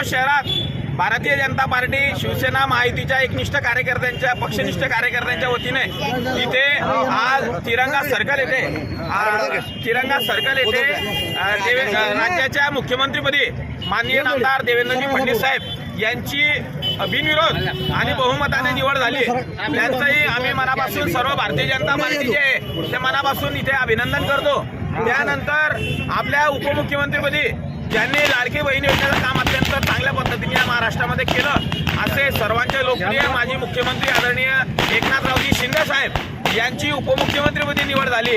जळगाव शहरात भारतीय जनता पार्टी शिवसेना महायुतीच्या एकनिष्ठ कार्यकर्त्यांच्या पक्षनिष्ठ कार्यकर्त्यांच्या वतीने इथे आज तिरंगा सर्कल येथे तिरंगा सर्कल येथे राज्याच्या मुख्यमंत्रीपदी माननीय आमदार देवेंद्रजी फडणवीस साहेब यांची बिनविरोध आणि बहुमताने निवड झाली. त्यांचंही आम्ही मनापासून सर्व भारतीय जनता पार्टीचे आहे ते मनापासून इथे अभिनंदन करतो. त्यानंतर आपल्या उपमुख्यमंत्रीपदी ज्यांनी लाडकी बहीण योजनेचं काम अत्यंत चांगल्या पद्धतीने या महाराष्ट्रामध्ये केलं असे सर्वांचे लोकप्रिय माजी मुख्यमंत्री आदरणीय एकनाथरावजी शिंदे साहेब यांची उपमुख्यमंत्रीपदी निवड झाली.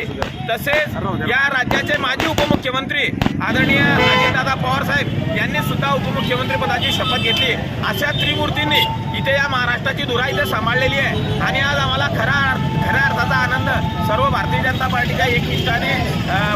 तसेच या राज्याचे माजी उपमुख्यमंत्री आदरणीय अजितदादा पवार साहेब यांनी सुद्धा उपमुख्यमंत्री पदाची शपथ घेतली. अशा त्रिमूर्तींनी इथे या महाराष्ट्राची धुरा इथे सांभाळलेली आहे. आणि आज आम्हाला खरा खऱ्या अर्थाचा आनंद सर्व भारतीय जनता पार्टीच्या एकनिष्ठाने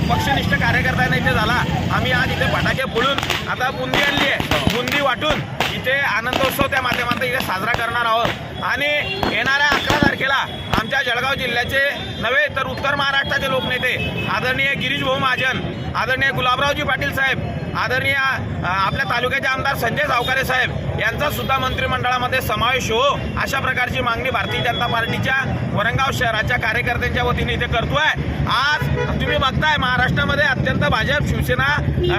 पक्षनिष्ठ कार्यकर्त्यांना इथे झाला. आम्ही आज इथे फटाके फोडून आता बुंदी आणली आहे. बुंदी वाटून इथे आनंदोत्सव त्या माध्यमातून इथे साजरा करणार आहोत. आणि येणाऱ्या अकरा तारखेला आमच्या जळगाव जिल्ह्याचे नव्हे तर उत्तर महाराष्ट्राचे लोकनेते आदरणीय गिरीश भाऊ महाजन आदरणीय गुलाबरावजी पाटील साहेब आदरणीय आपल्या तालुक्याचे आमदार संजय सावकारे साहेब यांचा सुद्धा मंत्रिमंडळामध्ये समावेश हो. अशा प्रकारची मागणी भारतीय जनता पार्टीच्या वरंगाव शहराच्या कार्यकर्त्यांच्या वतीने इथे करतोय. आज तुम्ही बघताय महाराष्ट्रामध्ये अत्यंत भाजप शिवसेना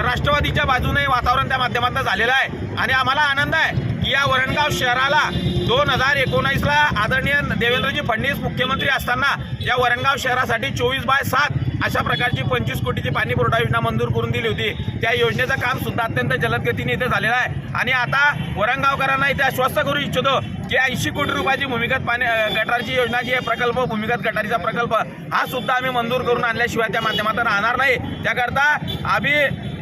राष्ट्रवादीच्या बाजूने वातावरण त्या माध्यमातून झालेलं आहे. आणि आम्हाला आनंद आहे की या वरणगाव शहराला दोन हजार एकोणीसला आदरणीय देवेंद्रजी फडणवीस मुख्यमंत्री असताना या वरणगाव शहरासाठी चोवीस बाय सात अशा प्रकारची पंचवीस कोटीची पाणी पुरवठा योजना मंजूर करून दिली होती. त्या योजनेचं काम सुद्धा अत्यंत जलद गतीने इथे झालेलं आहे. आणि आता वरणगावकरांना इथे आश्वस्त करू इच्छितो की ऐंशी कोटी रुपयाची भूमिगत पाणी गटारची योजना जी आहे प्रकल्प भूमिगत गटारीचा प्रकल्प हा सुद्धा आम्ही मंजूर करून आणल्याशिवाय त्या माध्यमातून राहणार नाही. त्याकरता आम्ही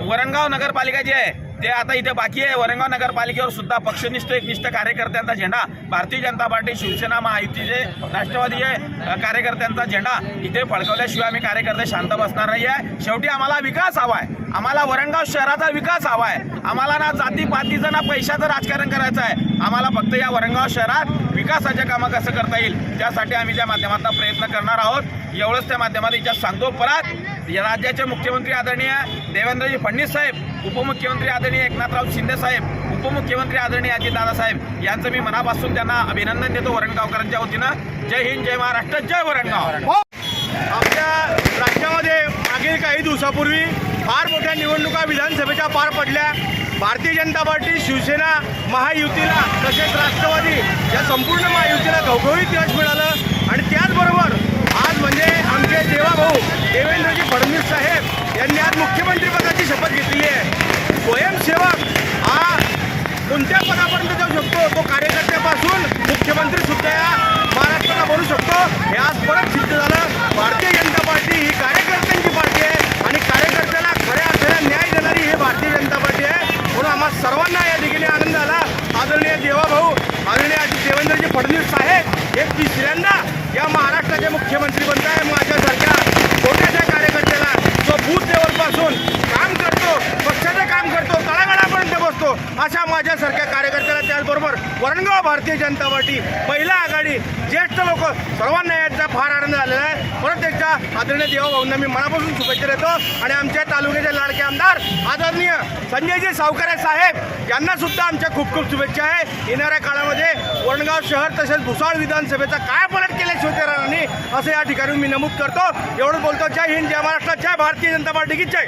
वरणगाव नगरपालिका जी आहे ते आता इथे बाकी आहे. वरंगाव नगरपालिकेवर सुद्धा पक्षनिष्ठ एकनिष्ठ कार्यकर्त्यांचा झेंडा भारतीय जनता पार्टी शिवसेना महायुतीचे राष्ट्रवादीचे कार्यकर्त्यांचा झेंडा इथे फडकवल्याशिवाय आम्ही कार्यकर्ते शांत बसणार नाही आहे शेवटी आम्हाला विकास हवा आहे आम्हाला वरंगाव शहराचा विकास हवा आहे आम्हाला ना जातीपातीचं ना पैशाचं राजकारण करायचं आहे. आम्हाला फक्त या वरंगाव शहरात विकासाचे कामं कसं करता येईल त्यासाठी आम्ही त्या माध्यमातून प्रयत्न करणार आहोत. एवढंच त्या माध्यमात इच्छा सांगतो. परत राज्याचे मुख्यमंत्री आदरणीय देवेंद्रजी फडणवीस साहेब उपमुख्यमंत्री आदरणीय एकनाथराव शिंदे साहेब उपमुख्यमंत्री आदरणीय अजितदादा साहेब यांचं मी मनापासून त्यांना अभिनंदन देतो वरणगावकरांच्या वतीनं. जय हिंद जय महाराष्ट्र जय वरणगाव. आपल्या राज्यामध्ये मागील काही दिवसापूर्वी फार मोठ्या निवडणुका विधानसभेच्या पार पडल्या. भारतीय जनता पार्टी शिवसेना महायुतीला तसेच राष्ट्रवादी या संपूर्ण महायुतीला घवघवीत यश मिळालं. आणि त्याचबरोबर आज म्हणजे आमचे देवाभाऊ देवेंद्रजी फडणवीस साहेब यांनी आज मुख्यमंत्रीपदाची शपथ घेतलेली आहे स्वयंसेवक हा कोणत्या पदापर्यंत जाऊ शकतो तो कार्यकर्त्यापासून मुख्यमंत्री सुद्धा या महाराष्ट्राला बनू शकतो हे आज परत सिद्ध झालं भारतीय जनता पार्टी ही कार्यकर्त्यांची पार्टी आहे आणि कार्यकर्त्याला खऱ्या अर्थाने न्याय देणारी ही भारतीय जनता पार्टी आहे म्हणून आम्हा सर्वांना या ठिकाणी आनंद झाला आदरणीय देवाभाऊ आदरणीय अजित देवेंद्रजी फडणवीस साहेब हे तिसऱ्यांदा या महाराष्ट्राचे मुख्यमंत्री बनत आहे माझ्यासारख्या छोट्याशा कार्यकर्त्याला जो बूथ लेवलपासून काम करतो पक्षाचं काम करतो तळागाळापर्यंत बसतो अशा माझ्यासारख्या कार्यकर्त्याला त्याचबरोबर वरणगाव भारतीय जनता पार्टी महिला आघाडी ज्येष्ठ लोक सर्वांना याचा फार आनंद झालेला आहे. परत एकदा आदरणीय देवाभाऊंना मी मनापासून शुभेच्छा देतो आणि आमच्या तालुक्याचे लाडके आमदार आदरणीय संजयजी सावकारे साहेब यांना सुद्धा आमच्या खूप खूप शुभेच्छा आहे. येणाऱ्या काळामध्ये वरणगाव शहर तसेच भुसाळ विधानसभेचा काय पलट केल्या ते असं या ठिकाणी मी नमूद करतो. एवढं बोलतो. जय हिंद जय महाराष्ट्र जय भारतीय जनता पार्टी की जय.